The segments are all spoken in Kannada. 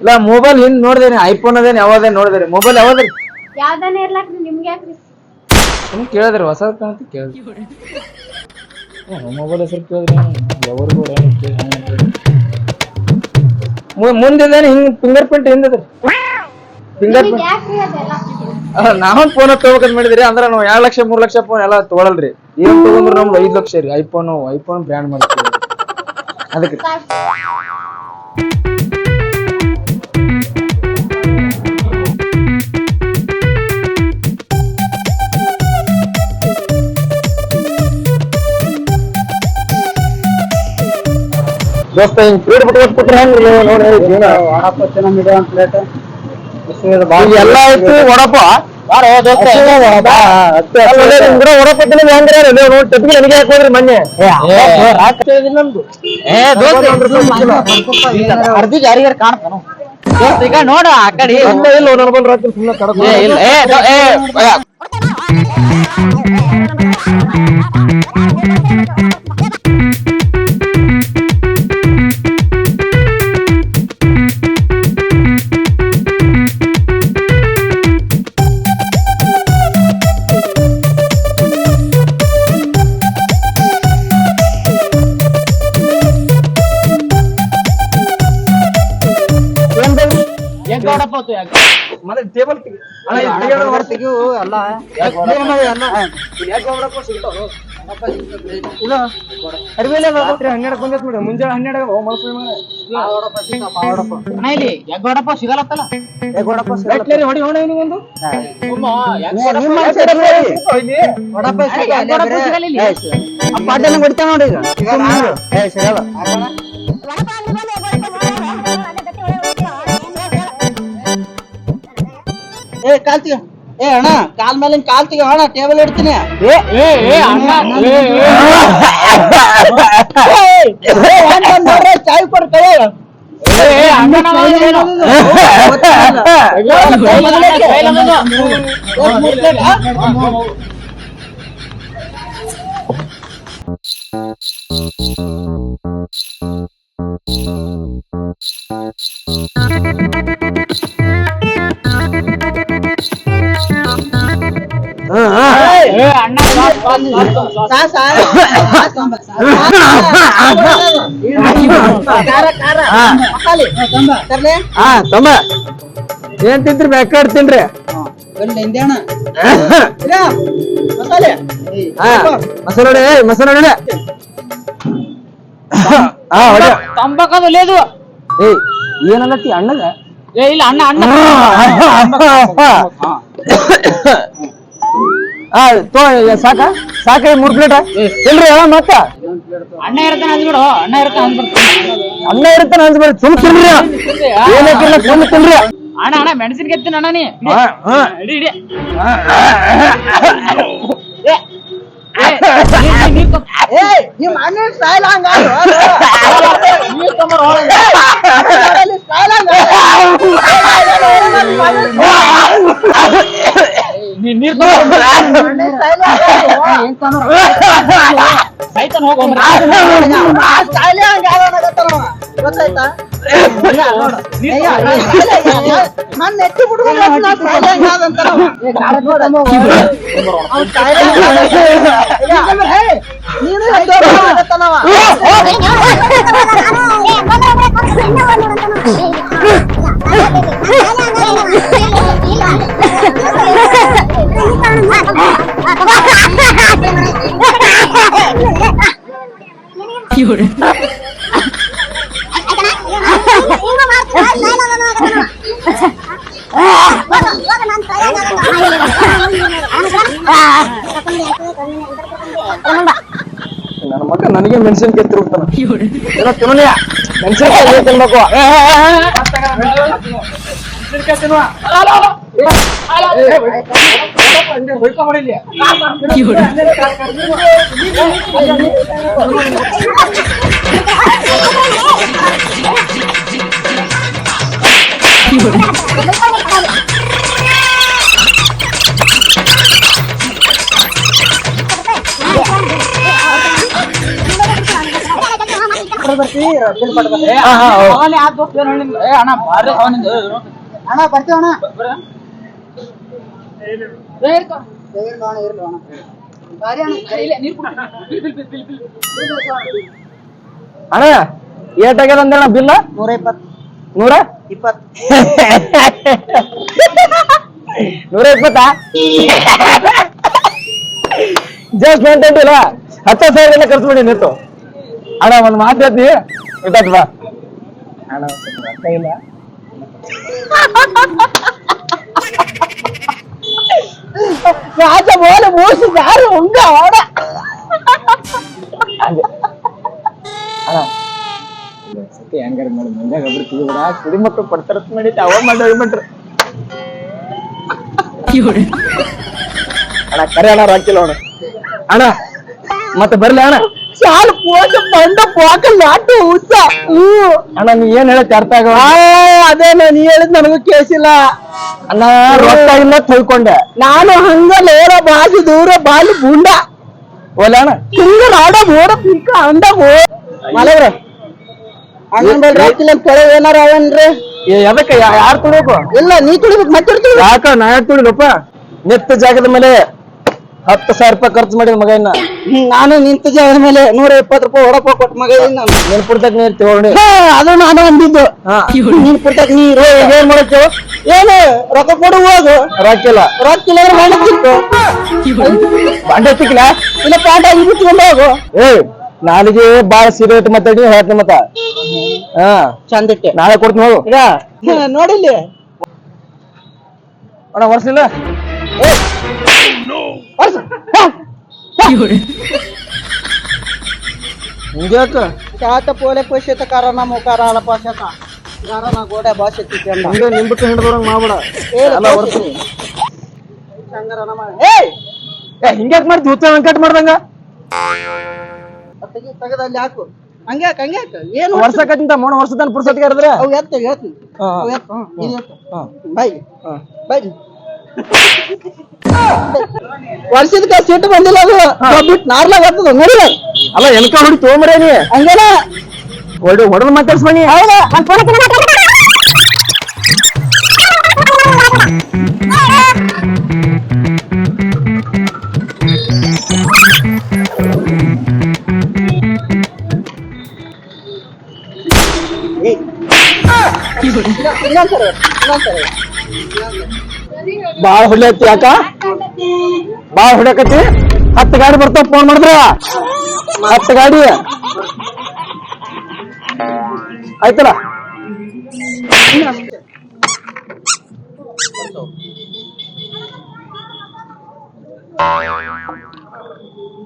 ಇಲ್ಲ ಮೊಬೈಲ್ ಹಿಂದ್ ನೋಡಿದೇನೆ ಐಫೋನ್ ಅದೇನ್ ಯಾವ್ದೇನ್ ನೋಡಿದ್ರಿ ಮೊಬೈಲ್ ಯಾವ್ದ್ರಿ? ಯಾವ್ದಾನ ಇರ್ಲಾಕ್ರಿ ನಿಮ್ಗೆ ಯಾಕ್ರಿ? ಸುಮ್ ಕೇಳಿದ್ರಿ ಹೊಸ ಕಾಣತಿ ಕೇಳಿದ್ರಿ. ಮೊಬೈಲ್ ಹೆಸರು ಕೇಳಿದ್ರಿ ಯಾವ್ರಿಗೂ ಮುಂದಿದೇನೆ ಹಿಂಗ್ ಫಿಂಗರ್ ಪ್ರಿಂಟ್ ಹಿಂದದ್ರಿ. ಫಿಂಗರ್ ನಿಮ್ಗ್ ಪ್ರಿಂಟ್ ಯಾಕ್ರಿ ಅದೆಲ್ಲ ನಾವ್ ಫೋನ್ ತಗೋಬೇಕಂತ ಮಾಡಿದ್ರಿ ಅಂದ್ರ ನಾವು ಎರಡ್ ಲಕ್ಷ ಮೂರ್ ಲಕ್ಷ ಫೋನ್ ಎಲ್ಲ ತಗೊಳಲ್ರಿ. ಏನ್ ತಗೊಂಡ್ರು ನಮ್ದು ಐದ್ ಲಕ್ಷ ರೀ ಐಫೋನ್ ಐಫೋನ್ ಬ್ರ್ಯಾಂಡ್ ಮಾಡ್ತೀವಿ. ಅದಕ್ಕೆ ದೋಸ್ತ ಹಿಂಗ್ ಸ್ಪೀಡ್ ಬಿಟ್ಕೊಟ್ ಕೂತ್ರೆ ಹೆಂಗ್ರಿ ನೋಡಿ ಜೀವನ? ಎಲ್ಲ ಐತಿ ವಡಪ ವಡಪ ತಿನ್ನೋದು ಹೆಂಗ್ರಿ ನೀವು ನೋಡಿ ಟೆಪ್ಪಿಗೆ ನನಗೆ ಯಾಕೆ ಹೋದ್ರಿ ಮೊನ್ನೆ ನಮ್ದು ಅರ್ಧಿ ಜಾರಿಗಾರ ಕಾಣ್ತಾನು ದೋಸ್ತ ಈಗ ನೋಡ ಆ ಕಡೆ ಇಲ್ಲ ಇಲ್ಲ ನನ್ನ ಬಂದ್ ರಾತ್ರಿ ಸುಮ್ಮನೆ ಕಡಕ ಏ, ಇಲ್ಲ ಏ, ಯಾಕ್? ಬಂದೈತ್ ನೋಡಿ ಮುಂಜಾನೆ ಹನ್ನೆರಡು ಇಲ್ಲಿ ಸಿಗಲ್ಲತ್ತಲ್ಲ ಎಟ್ಲೇರಿ ಹೊಡಿ ಇವ್ನಿಗೊಂದು? ನೋಡಪ್ಪ ಸಿಗಲ್ಲ? ಏ ಕಾಲ್ ತೆಗಿಯೋ ಏ ಅಣ್ಣ ಕಾಲ್ ಮೇಲಿನ ಕಾಲ್ ತೆಗಿಯೋ ಅಣ್ಣ ಟೇಬಲ್ ಇಡ್ತೀನಿ ಏ ಏ ಏ ಅಣ್ಣ ಏ, ಏ. ನೋಡ್ರೆ ಚಾಯ್ ಕೊಡ್ ಕೈ ಏ, ಏ, ಅಣ್ಣ ನಾವು ಏನು? ಕೈಲ ಬಂದು. ಏ, ಹಾ ತಮ್ಮ ಏನ್ ತಿಂತ್ರಿ ಬೇಕಾಡ್ ತಿನ್ರಿ ಮಸಾಲೆ ಮಸಾಲೆ. ತಂಬಾಕದು ಲೇದು ಏಯ್ ಏನಲ್ಲತ್ತಿ ಅಣ್ಣಗ ಏ ಇಲ್ಲ ಅಣ್ಣ ಅಣ್ಣ ಸಾಕ ಸಾಕ ಈ ಮೂರ್ ಪ್ಲೇಟ್ ಇಲ್ರಿ ಅವ ಮತ್ತ ಅಣ್ಣ ಇರ್ತಾನೆ ಅಂದ್ಬಿಡು ಅಣ್ಣ ಇರ್ತಾನೆ ಅಂದ್ಬಿಡ್ತಾನೆ ಅನ್ನ ಇರುತ್ತೆ ಅಂದ್ಬಿಡಿ ಸುಮ್ ತಿನ್ರಿ ಏನಕ್ಕಿಲ್ಲ ಸುಮ್ ತಿನ್ರಿ ಅಣ್ಣ ಅಣ್ಣ ಮೆಣಸಿನ್ಕಾಯಿ ಎತ್ತಿನ ಅಣ್ಣ ನೀ ಹಾ, ಹಾ. ಇಡಿ ಇಡಿ ಏ, ಏ, ನೀರ್- ನೀರ್- ನೀರ್ ತೊಂಬ- ಏ ನಿಮ್ಮ ಅಣ್ಣ ಸ್ಟೈಲ್ ಹಂಗ ನೀರ್ ತೊಂಬರು ಒಳಗೆ. ಸ್ಟೈಲ್ ಹಂಗ ನೀ- ನೀರ್. ಸೈತಾನ್ ಹೋಗ್. ನನ್ನ ಎತ್ತಿ ಬಿಡ್ಬೇಕು ಆಗತ್ತನವ ನನ್ನ ಮಗ ನನಗೆ ಮೆಣಸಿನ್ಕಾಯಿ ತಿರುಗ್ತಾನ ಏನೋ ತಿನ್ನೋಣ ಮೆಣಸಿನ್ಕಾಯಿ ತಿನ್ಬೇಕು ಏ, ಏ, ಏ, ಏ. ಮೆಣಸಿನ್ಕಾಯಿ ತಿನ್ನುವ. ಏ, ಏ, ಏ, ಹಂಗೆ ಹೊಯ್ಕೊಂಬಿಡಿ ಇಲ್ಲಿ. Yeah. ಆಮೇಲೆ ಬರ್ತೀವಿ ಬಿಲ್ ಕೊಟ್ಟು ಏ, ಹಾ, ಹಾ, ಹೌದು. ಅವನೇ ಆ ದೋಸ್ತ ಏನ್ ಹೇಳಿದ್ನು? ಏ ಅಣ್ಣ ಬಾರಿ ಅವನಿಂದ ಏ, ನೋಡು. ಅಣ್ಣ ಬರ್ತೀವಿ ಅಣ್ಣ ಇಲ್ಲೇ. ಏಟಾಗ್ಯದ ಅಂದೇಳ ಬಿಲ್ಲ ನೂರ ಇಪ್ಪತ್ತು ನೂರ? ಇಪ್ಪತ್ತು. ನೂರ ಇಪ್ಪತ್ತಾ ಜಸ್ಟ್ ಮೇಂಟೈನ್ ಇಲ್ಲ ಹತ್ತು ಸಾವಿರ ಎಲ್ಲ ಖರ್ಚು ಮಾಡಿ ನಿಂತು. ಅಣ್ಣ ಒಂದು ಮಾತು ಹೇಳ್ತಿ ಇಟ್ಟಾತ್ ಬಾ. ಅಣ್ಣ ಒಂದ್ ಸ್ವಲ್ಪ ರೊಕ್ಕ ಇಲ್ಲ ರಾಜ ಬೋಲೆ ಮೋಸಿ ಯಾರು ಉಂಗ ಅವಡ ಅದೇ ಅಣ್ಣ ಇದೊಂದ್ ಸತಿ ಹೆಂಗಾರ ಮಾಡಿ ಮಂದ್ಯಾಗ ಒಬ್ರು ತಿಳಿಬಿಡ ಕುಡಿ ಮಕ್ಕಳು ಕೊಡ್ತಾರ ಮಾಡಿಟ್ಟು ಅವ ಮಾಡಿ ಬಿಟ್ರು ಅಣ್ಣ ಕರೆ ಅಣ್ಣ ರಾಕಿಲ್ಲ ಅಣ್ಣ ಅಣ್ಣ ಮತ್ತೆ ಬರ್ಲಿ ಅಣ್ಣ ಸಾಲು ಪೋಟ ಬಂಡ ಪೋಕ ನಾಟು ಉದ್ದ ಅಣ್ಣ ನೀ ಏನ್ ಹೇಳಕ್ ಅರ್ಥ ಆಗ ಅದೇ ನೀ ಹೇಳಿದ್ ನನಗೂ ಕೇಸಿಲ್ಲ ಅಣ್ಣ ರೊಕ್ಕ ಇಲ್ಲ ತಿಳ್ಕೊಂಡೆ. ನಾನು ಹಂಗ ಲೋರ ಬಾಜು ದೂರ ಬಾಲು ಬುಂಡ ಒಲೆ ಅಣ್ಣ? ಹಿಂಗ ರಾಡ ಬೋಡ ಪಿಕ್ಕ ಅಂದ ಹೋ ಮಲಗ್ರ. ಅಣ್ಣನ್ ಬಲ್ ರಾಕಿಲ್ಲ ಪೊಳೆ ಏನಾರ ಅವನ್ರಿ? ಏ, ಎದಕ್ಕೆ ಯಾರ್ ತುಳಿಬೇಕು? ಇಲ್ಲ ನೀ ತುಳಿಬೇಕು ಮತ್ತೆ ಯಾಕ ನಾ ಯಾಕೆ ತುಳಿದಪ್ಪ ನೆತ್ತ ಜಾಗದ ಮೇಲೆ ಹತ್ತು ಸಾವಿರ ರೂಪಾಯಿ ಖರ್ಚು ಮಾಡಿದ ಮಗ ಇನ್ನ ನಾನು ನಿಂತ ಜಾಗದ ಮೇಲೆ ನೂರ ಇಪ್ಪತ್ತು ರೂಪಾಯಿ ಹೊಡಪ ಕೊಟ್ಟ ಮಗ ಇದ್ದೀನಿ ನಾನು ನೆನ್ಪುಡ್ತಕ್ಕ ನೀರ್ ತಗೊಂಡಿ ಹಾ, ಅದು ನಾನು ಅಂದಿದ್ದು. ಹಾ. ನೀನ್ ನೀರು ಏನ್ ಮಾಡಕ್ಕೆ? ಏನು ರೊಕ್ಕ ಕೊಡು ಹೋಗು. ರಾಕಿಲ್ಲ ರೊಕ್ಕ ಇಲ್ಲ ಅಂದ್ರೆ ಮನೆ ಬಂಡೆ ತಿಕ್ಲ ಇಲ್ಲ ಪಾಠ ಬಿಟ್ಕೊಂಡು ಹೋಗು. ಏ ನಾಲಿಗೆ ಬಾಳ ಸಿಗರೇಟ್ ಇಟ್ಟು ಮಾತಾಡಿ ಹೇಳ್ತೀನಿ ಮತ್ತ. ಹಾ. ಚಂದಿಟ್ಟೆ ನಾಳೆ ಕೊಡ್ತೀನಿ ಹೋಗು. ನೋಡಿಲ್ಲಿ. ಅಣ್ಣ ವರ್ಷಿಲ್ಲ ಹಿಂಗ್ಯಾಕ? ಚಾತ ಪೋಲೆ ಪೋಷಿತ ಕಾರಣ ಮುಖಾರ ಪಾಶತ ಕಾರಣ ಗೋಡೆ ಭಾಷೆ ತಿಕ್ಕಂಡ ಹಂಗ ನಿಂಬಿಟ್ಟು ಹಿಡಿದವ್ರಂಗ ಮಾಡ್ಬೇಡ. ಎಲ್ಲ ಮಾಡಿ ಏಯ್ ಏ ಹಿಂಗ್ಯಾಕ್ ಮಾಡ್ತಿ? ಹುತ್ತ ವೆಂಕಟ್ ಮಾಡ್ದಂಗ? ತೆಗಿ ತೆಗದಲ್ಲಿ ಹಾಕು. ಹಂಗ್ಯಾಕ ಹಂಗ್ಯಾಕ? ಏನು ವರ್ಷಕ್ಕಂತ ಮೂರು ವರ್ಷದ ಪುರ್ಸತ್ಗೆ ಇರಿದ್ರೆ ಅವು ಎತ್ತ ಹೇಳ್ತೀನಿ ಅವು ಎತ್ತ. ಬೈ. ಬೈ. ವರ್ಷದ ಸಿಟ್ಟು ಬಂದಿಲ್ಲ ಅದು ಬಿಟ್ಟು ನಾರ್ಲಾಗ ಬರ್ತದ ನೋಡಿ ಅಲ್ಲ ಎನ್ಕ ಹೊಡಿ ತೊಗೊಂಬರೇ ನೀ ಹಂಗೇನ ಹೊಡಿ ಹೊಡೆದು ಮಾತಾಡ್ಸ್ಬನಿ ಹೌದಾ ಒಂದ್ ಫೋನ್ ಇನ್ನೊಂದ್ಸರಿ ಇನ್ನೊಂದ್ಸರಿ ಬಾಳ ಹೊಡ್ಲತ್ತಿ ಯಾಕ? ಬಾಳ ಹೊಡ್ಯಾಕತ್ತಿ ಹತ್ತು? ಗಾಡಿ ಬರ್ತಾವ ಫೋನ್ ಮಾಡಿದ್ರ? ಹತ್ತು ಗಾಡಿ? ಆಯ್ತಲ್ಲ?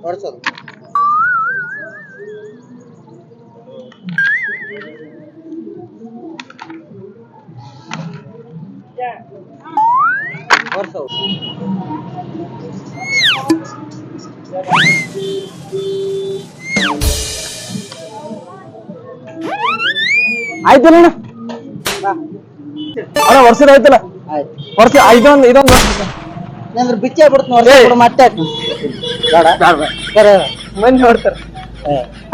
ಹೊಡ್ಸೋದು ಹೊಡ್ಸೋದು ಆಯ್ತಲ್ಲ ಅಣ್ಣ? ವರ್ಷ ವರ್ಷದ ಆಯ್ತಲ್ಲ? ಆಯ್ತು. ವರ್ಷ ಇದೊಂದು ಇದೊಂದು ನಂದ್ರ ಬಿಚ್ಚೆ ಬಿಡ್ತು ನೋಡಿ. ಮತ್ತೆ ಮಂದಿ ನೋಡ್ತಾರ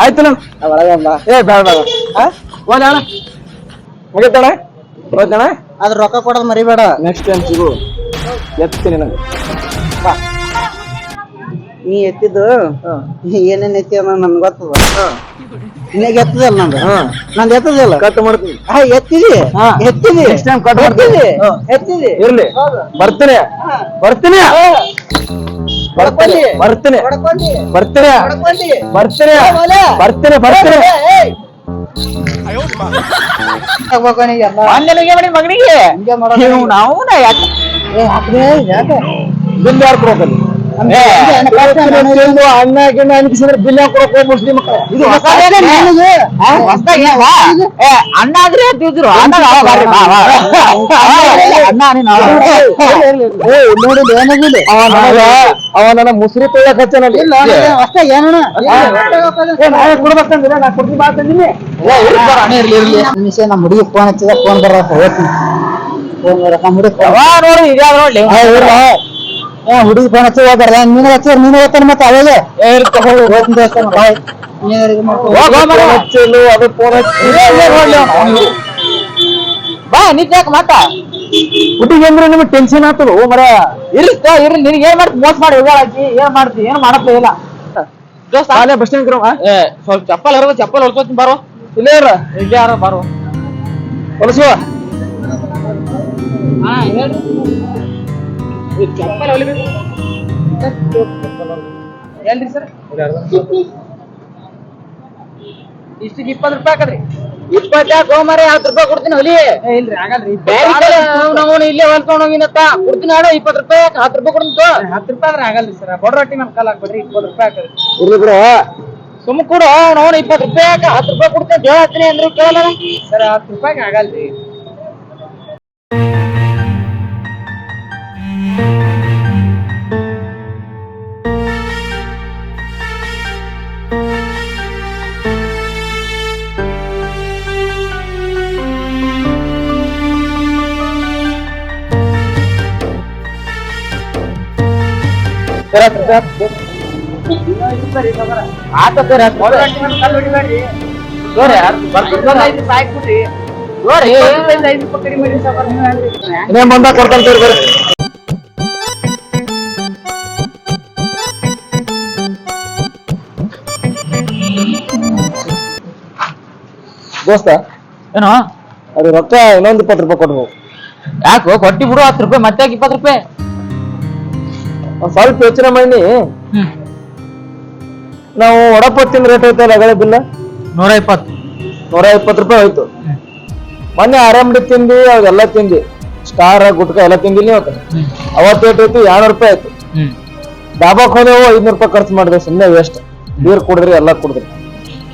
ಆಯ್ತಲ್ಲ? ಒಳಗೆ ಬಾ. ಏ ಬೇಡ ಬೇಡ. ಹಾ ಹೋದ ಅಣ್ಣ. ಮುಗಿತಣ್ಣ? ಹೋಯ್ತಣ್ಣ? ಅದ್ರ ರೊಕ್ಕ ಕೊಡೋದು ಮರಿಬೇಡ. ನೆಕ್ಸ್ಟ್ ಟೈಮ್ ಸಿಗು. ಎತ್ತೀನಿ ನನಗೆ ನೀ ಎತ್ತಿದ್ದು? ಏನೇನ್ ಎತ್ತಿ ಅನ್ನೋ ನನ್ಗೆ ಗೊತ್ತದ. ನಿನಗೆ ಎತ್ತದಲ್ಲ ನಂದು? ಹಾ. ನಂದು ಎತ್ತದಿಲ್ಲ ಕಟ್ ಮಾಡ್ತೀನಿ. ಹಾ ಎತ್ತಿದಿ. ಹಾ. ಎತ್ತಿದಿ. Next ಟೈಮ್ ಕಟ್ ಮಾಡ್ತೀನಿ. ಎತ್ತಿದಿ. ಇರ್ಲಿ. ಬರ್ತೀನಿ. ಹಾ. ಬರ್ತೀನಿ. ಬರ್ತೀನಿ. ಬರ್ತೀನಿ. ಬರ್ತೀನಿ. ಬರ್ತೀನಿ. ಬರ್ತೀನಿ ಬರ್ತೀನಿ. ಮಗನಿಗೆ. ನಾವು ನಾ ಯಾಕೆ? ಬಿಲ್ ಇದು? ಅಣ್ಣ ಆದ್ರೆ ನನ್ನ ಮುಸ್ರಿ ತೊಗೊಳಕ್ ಅಷ್ಟೇ ಏನಣ್ಣ ನಾ ಕೊಡ್ತೀನಿ ಬಾ ತಂದಿನಿ ನಮ್ಮ ಹುಡುಗಿ ಫೋನ್ ಹಚ್ಚಿದ ಫೋನ್ ಬರ ಹೋಗ್ತೀನಿ ನೋಡಿ ನೋಡ್ಲಿ ಹುಡುಗಿ ಫೋನ್ ಹಚ್ಚಿ ಹೋಗ್ಬಾರ್ದ ನೀನು ಹಚ್ಚಿದ್ರೆ? ನೀನು ಹೋಗ್ತಾನೆ ಮತ್ತೆ ಇರ್ತ ಅವ್ನು. ಬಾ ನಿಜಾಕ ಮಾತ? ಹುಟ್ಟಿಗೆ ಅಂದ್ರೆ ನಿಮ್ಗೆ ಟೆನ್ಷನ್ ಆಗ್ತದ ಮರ? ಇರ್ಲಿ ತೋ, ಇರ್ಲಿ ನಿನಗೆ ಏನ್ ಮಾಡ್ತಿ? ಮೋಸ ಮಾಡಿ ಹೋಗಾಕಿ ಏನ್ ಮಾಡ್ತಿ? ಏನ್ ಮಾಡಪ್ಪ ಇಲ್ಲ. ಅಲ್ಲೇ ಬಸ್ ಸ್ಟ್ಯಾಂಡ್ ಸ್ವಲ್ಪ ಚಪ್ಪಲ್ ಹರವ ಚಪ್ಪಲ್ ಹೊಲ್ಕೋತೀನಿ ಬಾರೋ. ಇಲ್ಲೇ ಇರ. ಇಲ್ಲೇ ಯಾರ ಬಾರೋ. ಹೊಲಸುವ ಚಪ್ಪಲ್ ಹೊಲಿಬೇಕು. ಎಲ್ರಿ ಸರ್? ಇಷ್ಟಿಗೆ ಇಪ್ಪತ್ತು ರೂಪಾಯಿ ಹಾಕದ್ರಿ. ಇಪ್ಪತ್ತಾಕ ಹೋಮರಿ ಹತ್ತು ರೂಪಾಯಿ ಕೊಡ್ತೀನಿ ಹೊಲಿ. ಇಲ್ರಿ ಆಗಲ್ರಿ ನಾವು ಇಲ್ಲೇ ಹೊಲ್ಕೊಂಡು ಹೋಗಿನತ್ತ. ಕೊಡ್ತೀನಿ ಆಡ ಇಪ್ಪತ್ತು ರೂಪಾಯಿ ಹತ್ತು ರೂಪಾಯಿ ಕೊಡ್ತೀನಿ ಹತ್ತು ರೂಪಾಯಿ ಆದ್ರೆ ಆಗಲ್ರಿ ಸರ್. ಬಡ ರೊಟ್ಟಿ ನಮ್ ಕಾಲ್ ಹಾಕ್ಬೇಡ್ರಿ ಇಪ್ಪತ್ತು ರೂಪಾಯಿ ಹಾಕದ್ರಿ. ಇರ್ಲಿ ಬಿಡು. ಸುಮ್ ಕೊಡು ನಾವು ಇಪ್ಪತ್ತು ರೂಪಾಯಿ ಹತ್ತು ರೂಪಾಯಿ ಕೊಡ್ತೀನಿ ಅಂತ ಹೇಳತ್ತೀನಿ ಅಂದ್ರೆ ಕೇಳಲ್ಲ. ಸರ್ ಹತ್ತು ರೂಪಾಯಿಗೆ ಆಗಲ್ರಿ. ಆತ ಸರ್ ಇನ್ನೇನ್ ಬಂದ ಕೊಡ್ತಾನೆ ತೋರಿ ಬರ್ರಿ ದೋಸ್ತ? ಏನೋ? ಅದು ರೊಕ್ಕ ಇನ್ನೊಂದು ಇಪ್ಪತ್ತು ರೂಪಾಯಿ ಕೊಡ್ಬೇಕು ಯಾಕೋ? ಕೊಟ್ಟಿ ಬಿಡು ಹತ್ತು ರೂಪಾಯಿ ಮತ್ತೆ ಇಪ್ಪತ್ತು ರೂಪಾಯಿ? ಒಂದ್ ಸ್ವಲ್ಪ ಯೋಚನೆ ಮಾಡಿ. ನಾವು ಒಡಪತ್ತಿನ ರೇಟ್ ಐತೆ ಅಗಳೆ ಬಿಲ್ಲ ನೂರ ಇಪ್ಪತ್ತು. ನೂರ ಇಪ್ಪತ್ತು ರೂಪಾಯಿ ಹೋಯ್ತು. ಮೊನ್ನೆ ಆರಾಮಡಿ ತಿಂದಿ ಅವೆಲ್ಲ ತಿಂದಿ ಸ್ಟಾರ್ ಗುಟ್ಕ ಎಲ್ಲ ತಿಂದಿಲ್ಲ ಇವತ್ತು ಅವತ್ತು ಏಟ್ ಐತಿ ಎರಡ್ನೂರು ರೂಪಾಯಿ ಆಯ್ತು. ಹ್ಮ್. ಡಾಬಾಕ್ ಹೋದೆವು ಐದ್ನೂರು ರೂಪಾಯಿ ಖರ್ಚು ಮಾಡಿದೆ ಸುಮ್ಮನೆ ವೇಸ್ಟ್ ನೀರ್ ಕುಡಿದ್ರಿ ಎಲ್ಲ ಕುಡಿದ್ರಿ.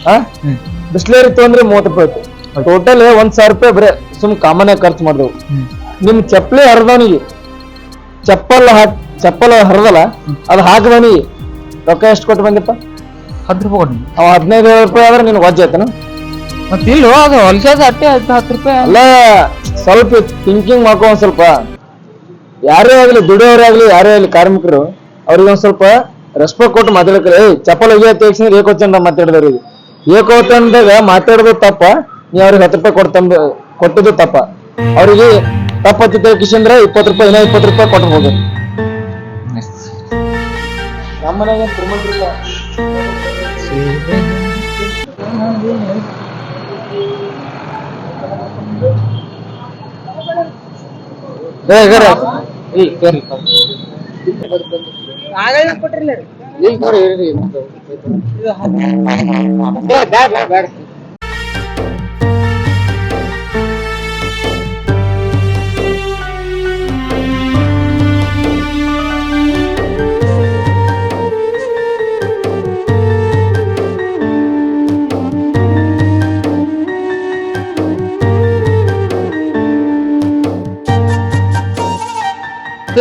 ಹಾ? ಹ್ಮ್. ಬಿಸ್ಲೇರಿ ಅಂದ್ರೆ ಮೂವತ್ತು ರೂಪಾಯಿ ಆಯ್ತು ಟೋಟಲ್ ಒಂದ್ ಸಾವಿರ ರೂಪಾಯಿ ಬರೇ ಸುಮ್ ಕಾಮನ್ ಆಗಿ ಖರ್ಚು ಮಾಡಿದೆವು. ನಿಮ್ ಚಪ್ಪಲಿ ಹರಿದವನಿಗೆ ಚಪ್ಪಲ್ ಹಾಕ್ ಚಪ್ಪಲ್ ಹರಿದಲ್ಲ ಅದು ಹಾಕದವನಿಗೆ ರೊಕ್ಕ ಎಷ್ಟು ಕೊಟ್ಟು ಬಂದಿಪ್ಪ? ಹತ್ತು ರೂಪಾಯಿ ಕೊಡಿ ಅವ ಹದಿನೈದು ರೂಪಾಯಿ ಆದ್ರೆ ನಿನ್ ವಜ್ಜ ಆಯ್ತನ? ಮತ್ತೆ ಇಲ್ಲ ಅದು ಹೊಲ್ಸಾದ ಅಟ್ಟೆ ಆಯ್ತು ಹತ್ತು ರೂಪಾಯಿ. ಅಲ್ಲ ಸ್ವಲ್ಪ ಥಿಂಕಿಂಗ್ ಮಾಡ್ಕೊ ಒಂದ್ ಸ್ವಲ್ಪ. ಯಾರೇ ಆಗ್ಲಿ ದುಡಿಯೋರೇ ಆಗ್ಲಿ ಯಾರೇ ಆಗ್ಲಿ ಕಾರ್ಮಿಕರು ಅವ್ರಿಗೆ ಒಂದ್ ಸ್ವಲ್ಪ ರೆಸ್ಪೆಕ್ಟ್ ಕೊಟ್ಟು ಮಾತಾಡಕ್ರೆ ಚಪ್ಪಲ್ ಹೋಗಿ ತೆಗ್ಸಿದ್ರೆ ಏಕೋಚಂದ ಮಾತಾಡಿದವ್ರಿಗೆ ಏಕೋಚಂದಾಗ ಮಾತಾಡೋದು ತಪ್ಪ, ನೀ ಅವ್ರಿಗೆ ಹತ್ತು ರೂಪಾಯಿ ಕೊಟ್ಟಿದು ಕೊಟ್ಟದ್ದು ತಪ್ಪ. ಅವ್ರಿಗೆ ತಪ್ಪತ್ತು ತೆಗಿಸಿಂದ್ರೆ ಇಪ್ಪತ್ತು ರೂಪಾಯಿ ಇನ್ನ ಇಪ್ಪತ್ತು ರೂಪಾಯಿ ಕೊಟ್ಟು ಹೋಗಿ ನಮ್ಮ ಮನೆಗೆ ತಿರುಮಂತ್ರಿಲ್ಲ ಏ ಗರ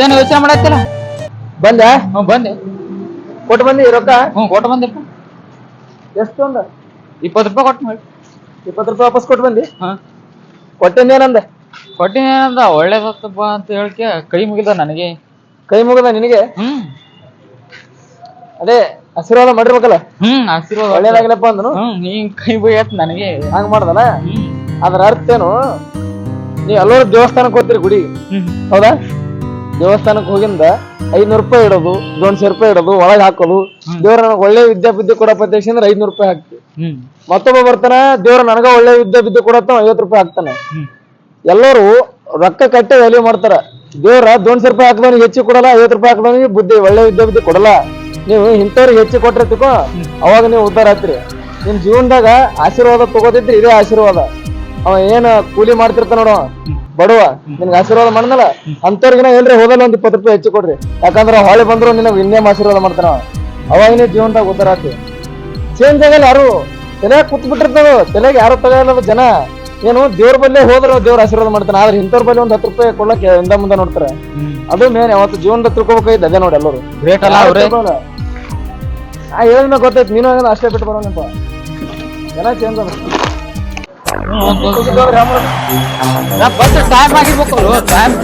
ಏನು ಯೋಚನೆ ಮಾಡತ್ತಿಲ್ಲ ಬಂದ. ಹ್ಞೂ ಬಂದೆ. ಕೊಟ್ಟು ಬಂದಿ ರೊಕ್ಕ? ಹ್ಞೂ ಕೊಟ್ಟು ಬಂದಿಪ್ಪ ಎಷ್ಟು ಒಂದ ಇಪ್ಪತ್ತು ರೂಪಾಯಿ ಕೊಟ್ಟು ಮಾಡಿ ಇಪ್ಪತ್ತು ರೂಪಾಯಿ ವಾಪಸ್ ಕೊಟ್ಟು ಬಂದಿ? ಹಾಂ. ಕೊಟ್ಟೇನೇನಂದ ಕೊಟ್ಟಿನಿ ಏನಂದ ಒಳ್ಳೇದತ್ತಪ್ಪ ಅಂತ ಹೇಳ್ಕೆ ಕೈ ಮುಗಿದ ನನಗೆ. ಕೈ ಮುಗಿದ ನಿನಗೆ? ಹ್ಮ್ ಅದೇ ಆಶೀರ್ವಾದ ಮಾಡಿರ್ಬೇಕಲ್ಲ? ಹ್ಮ್ ಆಶೀರ್ವಾದ ಒಳ್ಳೇದಾಗ್ಲಪ್ಪ ಅಂದನು? ಹ್ಮ್ ನೀ ಕೈ ಬೈಯತ್ ನನಗೆ. ಹಂಗ ಮಾಡ್ದಲ್ಲ? ಹ್ಮ್ ಅದ್ರ ಅರ್ಥ ಏನು? ನೀ ಎಲ್ಲರೂ ದೇವಸ್ಥಾನಕ್ಕೆ ಹೋಗ್ತೀರಿ ಗುಡಿ. ಹ್ಮ್ ಹೌದಾ? ದೇವಸ್ಥಾನಕ್ಕೆ ಹೋಗಿಂದ ಐನೂರು ರೂಪಾಯಿ ಇಡೋದು ದೊಡ್ಸೆ ರೂಪಾಯಿ ಇಡೋದು ಒಳಗೆ ಹಾಕೋದು. ದೇವ್ರ ನನಗೆ ಒಳ್ಳೆ ವಿದ್ಯಾಬುದ್ಧಿ ಕೊಡಪ್ಪ ಅಂದ್ರೆ ಐನೂರು ರೂಪಾಯಿ ಹಾಕ್ತಿ. ಮತ್ತೊಬ್ಬ ಬರ್ತಾನ ದೇವ್ರ ನನಗ ಒಳ್ಳೆ ವಿದ್ಯಾಬುದ್ಧಿ ಕೊಡತ್ತ ಐವತ್ತು ರೂಪಾಯಿ ಹಾಕ್ತಾನೆ. ಎಲ್ಲರೂ ರೊಕ್ಕ ಕಟ್ಟಿ ವ್ಯಾಲ್ಯೂ ಮಾಡ್ತಾರ. ದೇವ್ರ ದೊಡ್ಸೆ ರೂಪಾಯಿ ಹಾಕಿದವನಿಗೆ ಹೆಚ್ಚು ಕೊಡಲ್ಲ ಐವತ್ತು ರೂಪಾಯಿ ಹಾಕಿದವನಿಗೆ ಬುದ್ಧಿ ಒಳ್ಳೆ ವಿದ್ಯಾ ಬಿದ್ದೆ ಕೊಡಲ್ಲ. ನೀವು ಇಂಥವ್ರಿಗೆ ಹೆಚ್ಚು ಕೊಟ್ಟಿರ್ತಿಕೋ ಅವಾಗ ನೀವು ಉದ್ದಾರ ಆಗ್ತೀರಿ ನಿಮ್ ಜೀವನದಾಗ ಆಶೀರ್ವಾದ ತಗೋದಿದ್ರಿ ಇದೇ ಆಶೀರ್ವಾದ. ಅವ ಏನ ಕೂಲಿ ಮಾಡ್ತಿರ್ತ ನೋಡು ಬಡವ. ನಿನ್ಗೆ ಆಶೀರ್ವಾದ ಮಾಡನಲ್ಲ ಅಂತವ್ರಿಗಿನ ಏನ್ರಿ ಹೋದಲ್ಲ ಒಂದ್ ಇಪ್ಪತ್ತು ರೂಪಾಯಿ ಹೆಚ್ಚು ಕೊಡ್ರಿ. ಯಾಕಂದ್ರ ಹೊಳೆ ಬಂದ್ರು ನಿನ್ನ ಇನ್ನೇಮ್ ಆಶೀರ್ವಾದ ಮಾಡ್ತಾನ ಅವ. ಅವಾಗ ನೀ ಜೀವನದಾಗ ಉದ್ದಾರ ಚೇಂಜ್ ಆಗಲ್ಲ ಯಾರು. ತಲೆಯಾಗ ಕುತ್ ಬಿಟ್ಟಿರ್ತಾವ ತಲೆಯಾಗ ಯಾರು ತಗೊಳ್ಳಲ್ಲ ಜನ. ಏನು ದೇವ್ರ ಬಲ್ಲೇ ಹೋದ್ರ ದೇವ್ರ ಆಶೀರ್ವಾದ ಮಾಡ್ತಾನೆ. ಆದ್ರೆ ಇಂಥವ್ರ ಬಲ್ಲಿ ಒಂದ್ ಹತ್ತು ರೂಪಾಯಿ ಕೊಡ್ಲಕ್ಕೆ ಹಿಂದ ಮುಂದೆ ನೋಡ್ತಾರೆ. ಅದು ಮೇನ್ ಯಾವತ್ತು ಜೀವನದ ತಿಳ್ಕೊಬೇಕಾಗಿದ್ದು ಅದೇ ನೋಡಿ ಎಲ್ಲರೂ. ಗ್ರೇಟ್ ಅಲ್ಲ ಅವ್ರೆ? ಆ ಹೇಳಿದ್ಮೇಲೆ ಗೊತ್ತಾಯ್ತು. ನೀನು ಅಷ್ಟೇ ಬಿಟ್ಟು ಬರೋಣಪ್ಪ. ಎಲ್ಲ ಚೇಂಜ್ ಅದ ಬಸ್ ಟೈಮ್ ಆಗಿರ್ಬೇಕು ಟೈಮ್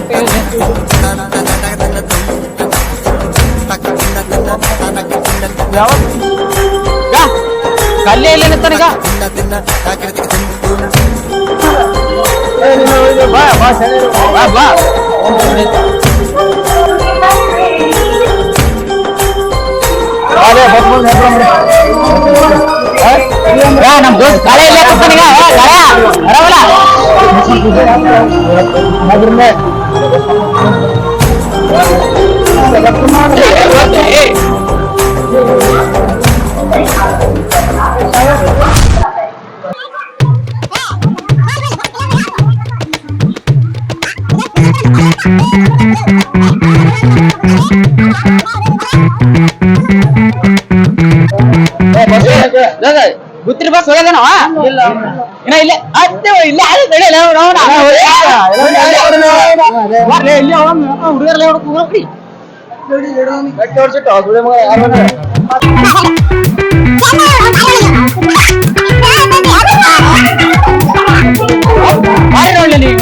ಕಲ್ಲೇ ಇಲ್ಲ ನಿಂತಾನೀಗ ಬಾ ಬಾ ಬಾ ನಮ್ ದೋಸ್ತ ಕಳೆ ಇಲ್ಲ ಕೂತಾನೀಗ ಏ, ದಾದ, ಗುತ್ತಿರಿ ಬಸ್ ಹೋಗ್ಯಾನ ಇಲ್ಲ ಇನ್ನ ಇಲ್ಲ ಅತ್ತೆ ಇಲ್ಲ ನಡೆಯಲ್ಲ ಇಲ್ಲ ಹುಡುಗರೆಲ್ಲ ನೋಡಿ ಗಟ್ಟಿ ಹೊಡ್ಸಿಟ್ಟು ಹುಡುಗ ಮಾಡಿ ನೋಡಿ ನೀವು